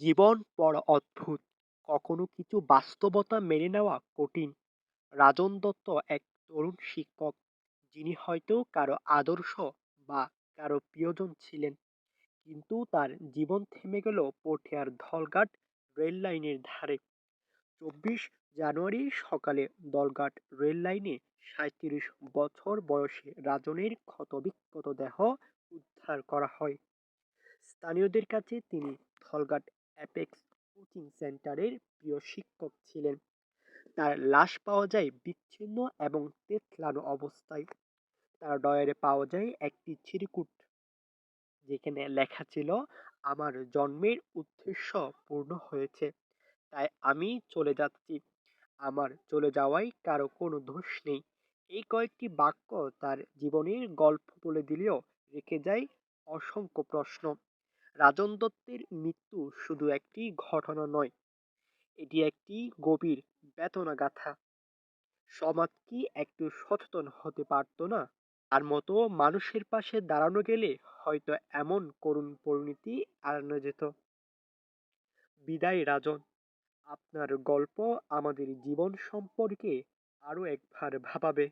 জীবন বড় অদ্ভুত। কখনো কিছু বাস্তবতা মেনে নেওয়া কঠিন। রাজন দত্ত এক তরুণ শিক্ষক, যিনি হয়তো কারও আদর্শ বা কারও প্রিয়জন ছিলেন, কিন্তু তার জীবন থেমে গেল পটিয়ার ধলঘাট রেল লাইনের ধারে। চব্বিশ জানুয়ারি সকালে দলঘাট রেল লাইনে সাঁত্রিশ বছর বয়সে রাজনের ক্ষতবিক্ষত দেহ উদ্ধার করা হয়। স্থানীয়দের কাছে তিনি ধলঘাট অ্যাপেক্স কোচিং সেন্টারের প্রিয় শিক্ষক ছিলেন। তার লাশ পাওয়া যায় বিচ্ছিন্ন এবং তেতলানো অবস্থায়। তার ডয়ারে পাওয়া যায় একটি ছিরিকুট যেখানে লেখা ছিল, আমার জন্মের উদ্দেশ্য পূর্ণ হয়েছে, তাই আমি চলে যাচ্ছি। আমার চলে যাওয়ায় কারও কোনো দোষ নেই। এই কয়েকটি বাক্য তার জীবনের গল্প বলে দিলেও রেখে যায় অসংখ্য প্রশ্ন। রাজন দত্তের মৃত্যু শুধু একটি ঘটনা নয়, এটি একটি গভীর বেতনা গাথা সমাজ কি একটু সচেতন হতে পারত না? আর মতো মানুষের পাশে দাঁড়ানো গেলে হয়তো এমন করুণ পরিণতি এড়ানো যেত। বিদায় রাজন, আপনার গল্প আমাদের জীবন সম্পর্কে আরও একবার ভাবাবে।